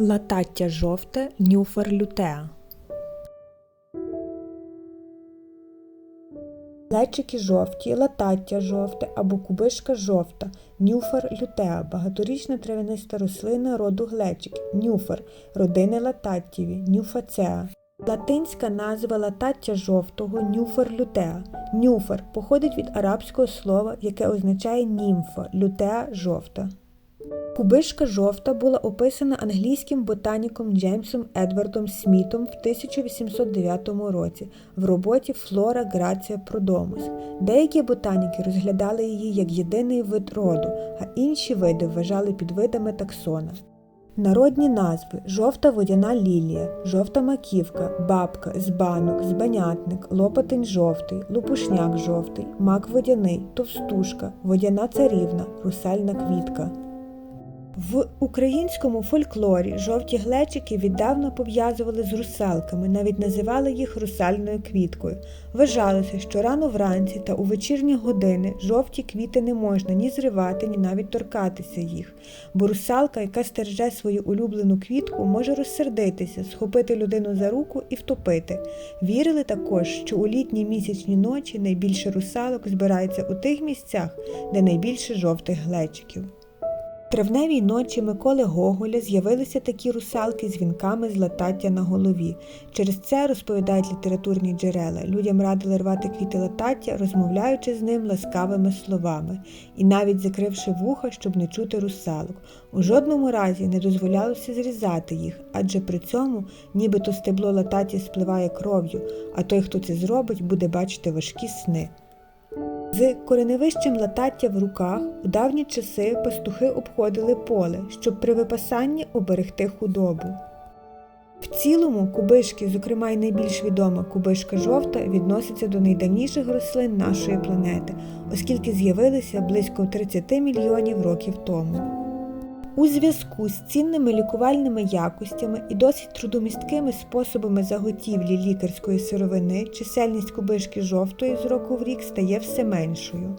Латаття жовте нюфер лютеа. Лечики жовті, латаття жовте або кубишка жовта, нюфер лютеа, багаторічна травяниста рослина роду глечик, нюфер, родини лататтєві, нюфацеа. Латинська назва латаття жовтого нюфер лютеа. Нюфер походить від арабського слова, яке означає німфа, лютеа жовта. Кубишка жовта була описана англійським ботаніком Джеймсом Едвардом Смітом в 1809 році в роботі Флора Грація Продомус. Деякі ботаніки розглядали її як єдиний вид роду, а інші види вважали підвидами таксона. Народні назви жовта водяна лілія, жовта маківка, бабка, збанок, збанятник, лопатень жовтий, лупушняк жовтий, мак водяний, товстушка, водяна царівна, русальна квітка. В українському фольклорі жовті глечики віддавна пов'язували з русалками, навіть називали їх русальною квіткою. Вважалося, що рано вранці та у вечірні години жовті квіти не можна ні зривати, ні навіть торкатися їх, бо русалка, яка стереже свою улюблену квітку, може розсердитися, схопити людину за руку і втопити. Вірили також, що у літні місячні ночі найбільше русалок збирається у тих місцях, де найбільше жовтих глечиків. Травневій ночі Миколи Гоголя з'явилися такі русалки з вінками з латаття на голові. Через це розповідають літературні джерела. Людям радили рвати квіти латаття, розмовляючи з ним ласкавими словами, і навіть закривши вуха, щоб не чути русалок. У жодному разі не дозволялося зрізати їх, адже при цьому нібито стебло лататі спливає кров'ю, а той, хто це зробить, буде бачити важкі сни. З кореневищем латаття в руках у давні часи пастухи обходили поле, щоб при випасанні оберегти худобу. В цілому кубишки, зокрема й найбільш відома кубишка жовта, відносяться до найдавніших рослин нашої планети, оскільки з'явилися близько 30 мільйонів років тому. У зв'язку з цінними лікувальними якостями і досить трудомісткими способами заготівлі лікарської сировини чисельність кубишки жовтої з року в рік стає все меншою.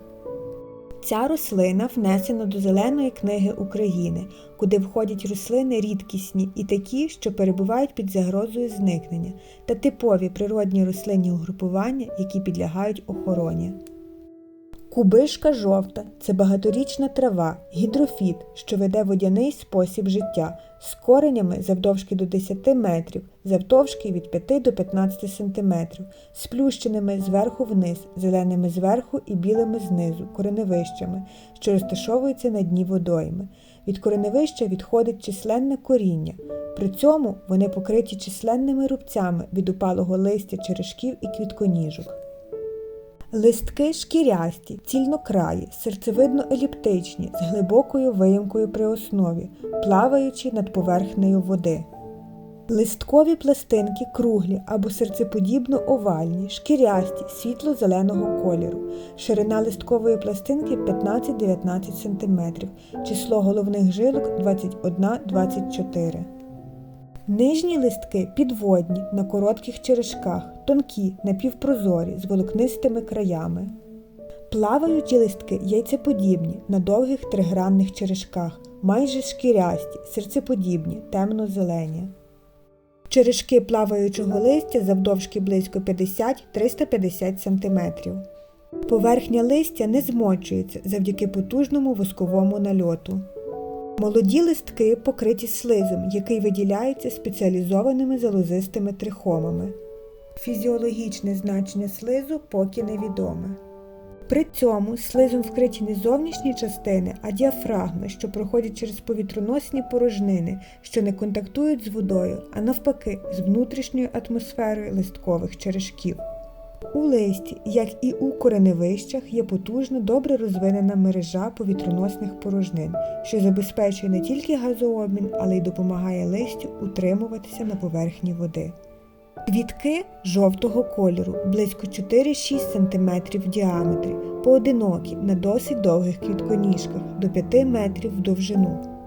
Ця рослина внесена до Зеленої книги України, куди входять рослини рідкісні і такі, що перебувають під загрозою зникнення, та типові природні рослинні угрупування, які підлягають охороні. Кубишка жовта це багаторічна трава, гідрофіт, що веде водяний спосіб життя з коренями завдовжки до 10 метрів, завдовжки від 5 до 15 см, сплющеними зверху вниз, зеленими зверху і білими знизу, кореневищами, що розташовуються на дні водойми. Від кореневища відходить численне коріння. При цьому вони покриті численними рубцями від упалого листя черешків і квітконіжок. Листки шкірясті, цільнокраї, серцевидно-еліптичні, з глибокою виїмкою при основі, плаваючи над поверхнею води. Листкові пластинки круглі або серцеподібно овальні, шкірясті, світло-зеленого кольору, ширина листкової пластинки 15-19 см, число головних жилок 21-24 Нижні листки підводні на коротких черешках, тонкі, напівпрозорі, з волокнистими краями. Плаваючі листки яйцеподібні на довгих тригранних черешках, майже шкірясті, серцеподібні, темно-зелені. Черешки плаваючого листя завдовжки близько 50-350 см. Поверхня листя не змочується завдяки потужному восковому нальоту. Молоді листки покриті слизом, який виділяється спеціалізованими залозистими трихомами. Фізіологічне значення слизу поки невідоме. При цьому слизом вкриті не зовнішні частини, а діафрагми, що проходять через повітроносні порожнини, що не контактують з водою, а навпаки, з внутрішньою атмосферою листкових черешків. У листі, як і у кореневищах, є потужна, добре розвинена мережа повітроносних порожнин, що забезпечує не тільки газообмін, але й допомагає листю утримуватися на поверхні води. Квітки жовтого кольору близько 4-6 см в діаметрі, поодинокі на досить довгих квітконіжках до 5 метрів в довжину.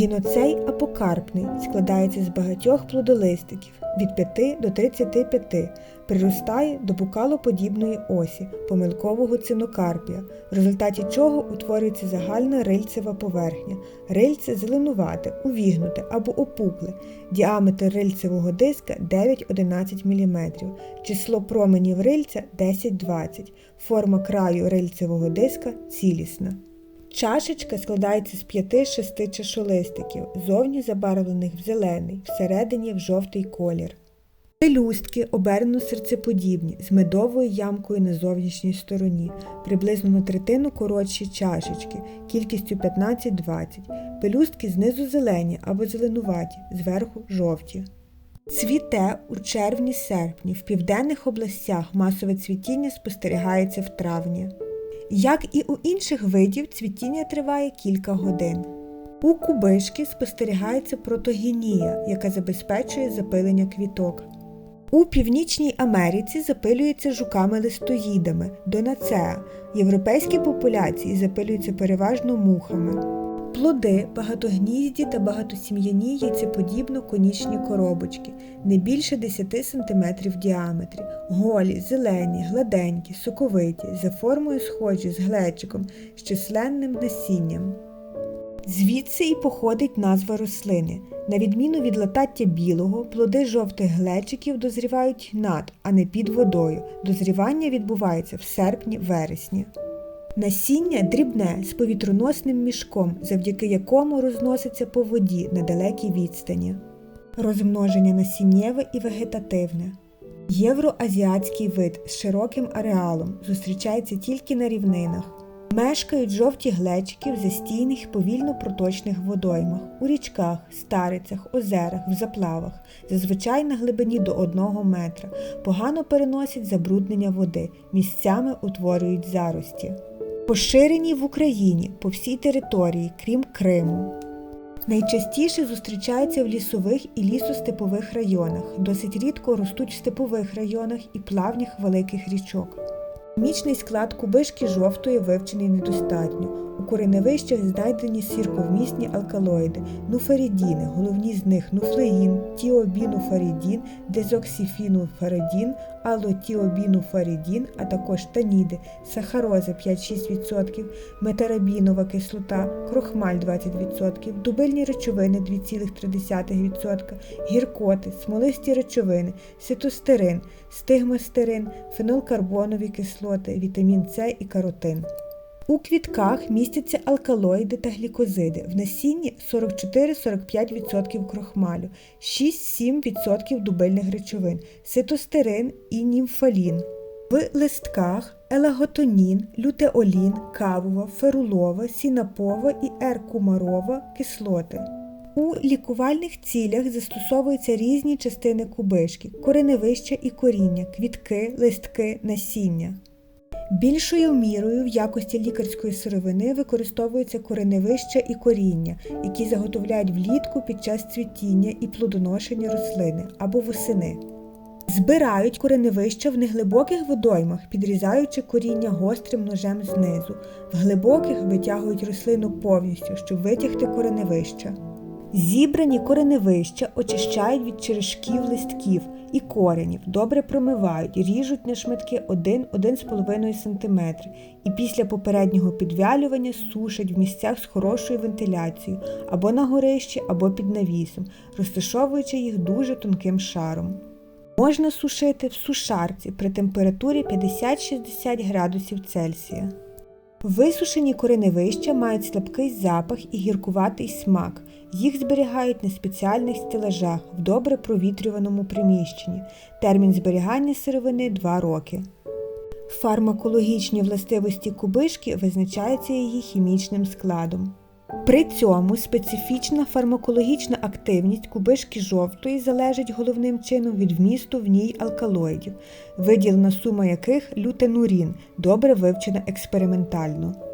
Гіноцей апокарпний складається з багатьох плодолистиків від 5 до 35, приростає до букалоподібної осі помилкового цинокарпія, в результаті чого утворюється загальна рильцева поверхня. Рильце зеленувате, увігнуте або опукле, діаметр рильцевого диска 9-11 мм, число променів рильця 10-20, форма краю рильцевого диска цілісна. Чашечка складається з п'яти-шести чашолистиків, зовні забарвлених в зелений, всередині в жовтий колір. Пелюстки обернено серцеподібні, з медовою ямкою на зовнішній стороні, приблизно на третину коротші чашечки, кількістю 15-20. Пелюстки знизу зелені або зеленуваті, зверху жовті. Цвіте у червні-серпні, в південних областях масове цвітіння спостерігається в травні. Як і у інших видів, цвітіння триває кілька годин. У кубишки спостерігається протогенія, яка забезпечує запилення квіток. У Північній Америці запилюються жуками-листоїдами, донацеа. Європейські популяції запилюються переважно мухами. Плоди багатогнізді та багатосім'яні яйцеподібно конічні коробочки, не більше 10 см в діаметрі, голі, зелені, гладенькі, соковиті, за формою схожі з глечиком, з численним насінням. Звідси і походить назва рослини. На відміну від латаття білого, плоди жовтих глечиків дозрівають над, а не під водою. Дозрівання відбувається в серпні-вересні. Насіння дрібне з повітроносним мішком, завдяки якому розноситься по воді на далекій відстані. Розмноження насіннєве і вегетативне. Євроазіатський вид з широким ареалом зустрічається тільки на рівнинах. Мешкають жовті глечики в застійних повільно проточних водоймах, у річках, старицях, озерах, в заплавах, зазвичай на глибині до 1 метра, погано переносять забруднення води, місцями утворюють зарості. Поширені в Україні по всій території, крім Криму. Найчастіше зустрічаються в лісових і лісостепових районах, досить рідко ростуть в степових районах і плавнях великих річок. Хімічний склад кубишки жовтої вивчений недостатньо. У кореневищах знайдені сірковмісні алкалоїди, нуфарідіни, головні з них нуфлеїн, тіобінуфарідін, дезоксифінуфаридін, алотіобінуфаридін, а також таніди, сахароза 5-6%, метарабінова кислота, крохмаль 20%, дубильні речовини 2,3%, гіркоти, смолисті речовини, ситостерин, стигмастерин, фенолкарбонові кислоти, вітамін С і каротин. У квітках містяться алкалоїди та глікозиди, в насінні 44-45% крохмалю, 6-7% дубильних речовин, ситостерин і німфалін. В листках елаготонін, лютеолін, кавова, ферулова, сінапова і еркумарова кислоти. У лікувальних цілях застосовуються різні частини кубишки, кореневища і коріння, квітки, листки, насіння. Більшою мірою в якості лікарської сировини використовуються кореневища і коріння, які заготовляють влітку під час цвітіння і плодоношення рослини або восени. Збирають кореневища в неглибоких водоймах, підрізаючи коріння гострим ножем знизу, в глибоких витягують рослину повністю, щоб витягти кореневища. Зібрані кореневища очищають від черешків листків і коренів, добре промивають, ріжуть на шматки 1-1,5 см і після попереднього підвялювання сушать в місцях з хорошою вентиляцією або на горищі, або під навісом, розташовуючи їх дуже тонким шаром. Можна сушити в сушарці при температурі 50-60 градусів Цельсія. Висушені кореневища мають слабкий запах і гіркуватий смак. Їх зберігають на спеціальних стелажах в добре провітрюваному приміщенні. Термін зберігання сировини 2 роки. Фармакологічні властивості кубишки визначаються її хімічним складом. При цьому специфічна фармакологічна активність кубишки жовтої залежить головним чином від вмісту в ній алкалоїдів, виділена сума яких лютенурін, добре вивчена експериментально.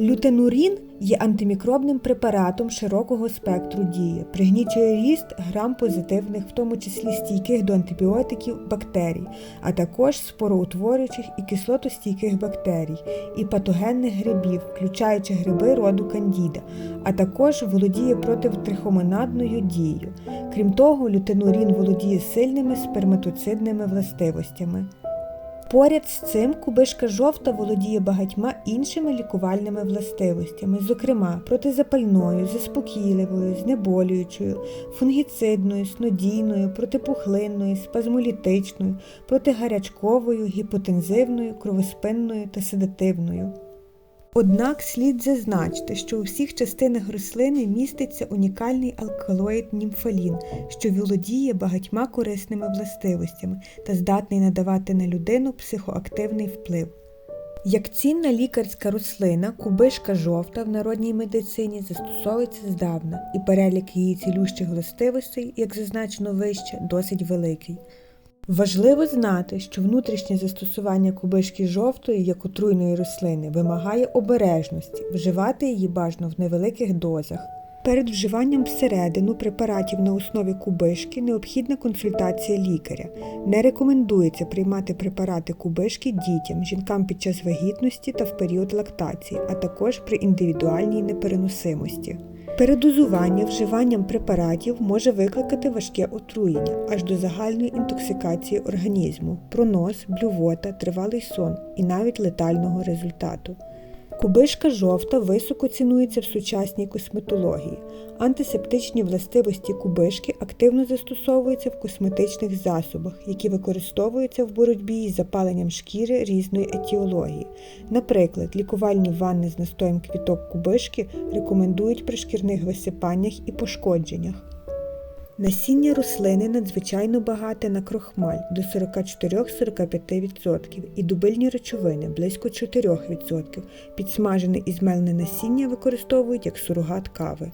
Лютенурін є антимікробним препаратом широкого спектру дії, пригнічує ріст грам-позитивних, в тому числі стійких до антибіотиків бактерій, а також спороутворюючих і кислотостійких бактерій, і патогенних грибів, включаючи гриби роду кандіда, а також володіє протитрихомонадною дією. Крім того, лютенурін володіє сильними сперматоцидними властивостями. Поряд з цим кубишка жовта володіє багатьма іншими лікувальними властивостями, зокрема протизапальною, заспокійливою, знеболюючою, фунгіцидною, снодійною, протипухлинною, спазмолітичною, протигарячковою, гіпотензивною, кровоспинною та седативною. Однак слід зазначити, що у всіх частинах рослини міститься унікальний алкалоїд німфалін, що володіє багатьма корисними властивостями та здатний надавати на людину психоактивний вплив. Як цінна лікарська рослина, кубишка жовта в народній медицині застосовується здавна, і перелік її цілющих властивостей, як зазначено вище, досить великий. Важливо знати, що внутрішнє застосування кубишки жовтої як отруйної рослини вимагає обережності, вживати її бажано в невеликих дозах. Перед вживанням всередину препаратів на основі кубишки необхідна консультація лікаря. Не рекомендується приймати препарати кубишки дітям, жінкам під час вагітності та в період лактації, а також при індивідуальній непереносимості. Передозування вживанням препаратів може викликати важке отруєння аж до загальної інтоксикації організму, пронос, блювота, тривалий сон і навіть летального результату. Кубишка жовта високо цінується в сучасній косметології. Антисептичні властивості кубишки активно застосовуються в косметичних засобах, які використовуються в боротьбі із запаленням шкіри різної етіології. Наприклад, лікувальні ванни з настоєм квіток кубишки рекомендують при шкірних висипаннях і пошкодженнях. Насіння рослини надзвичайно багате на крохмаль до 44-45% і дубильні речовини близько 4%. Підсмажене і змелене насіння використовують як сурогат кави.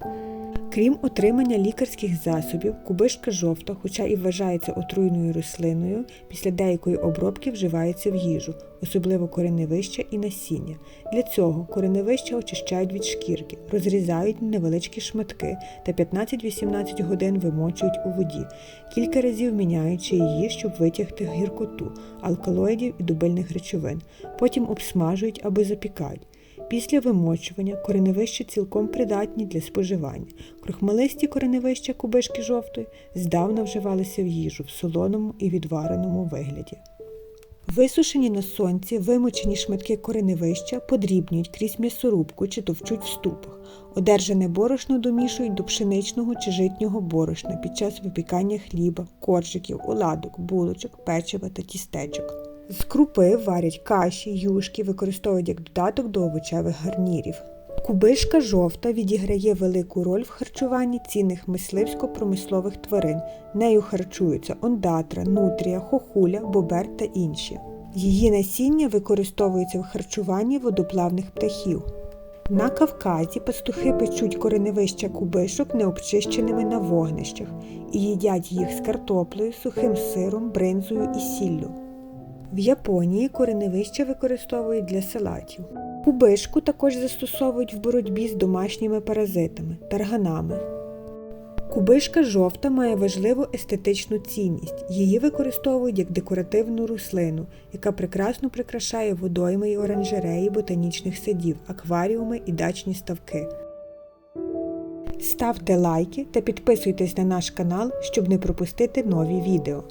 Крім отримання лікарських засобів, кубишка жовта, хоча і вважається отруйною рослиною, після деякої обробки вживається в їжу, особливо кореневища і насіння. Для цього кореневища очищають від шкірки, розрізають невеличкі шматки та 15-18 годин вимочують у воді, кілька разів міняючи її, щоб витягти гіркоту, алкалоїдів і дубильних речовин. Потім обсмажують або запікають. Після вимочування кореневища цілком придатні для споживання. Крохмалисті кореневища кубишки жовтої здавна вживалися в їжу в солоному і відвареному вигляді. Висушені на сонці вимочені шматки кореневища подрібнюють крізь м'ясорубку чи товчуть в ступах. Одержане борошно домішують до пшеничного чи житнього борошна під час випікання хліба, коржиків, оладок, булочок, печива та тістечок. З крупи варять каші, юшки, використовують як додаток до овочевих гарнірів. Кубишка жовта відіграє велику роль в харчуванні цінних мисливсько-промислових тварин. Нею харчуються ондатра, нутрія, хохуля, бобер та інші. Її насіння використовується в харчуванні водоплавних птахів. На Кавказі пастухи печуть кореневища кубишок необчищеними на вогнищах і їдять їх з картоплею, сухим сиром, бринзою і сіллю. В Японії кореневища використовують для салатів. Кубишку також застосовують в боротьбі з домашніми паразитами, тарганами. Кубишка жовта має важливу естетичну цінність. Її використовують як декоративну рослину, яка прекрасно прикрашає водойми й оранжереї ботанічних садів, акваріуми і дачні ставки. Ставте лайки та підписуйтесь на наш канал, щоб не пропустити нові відео.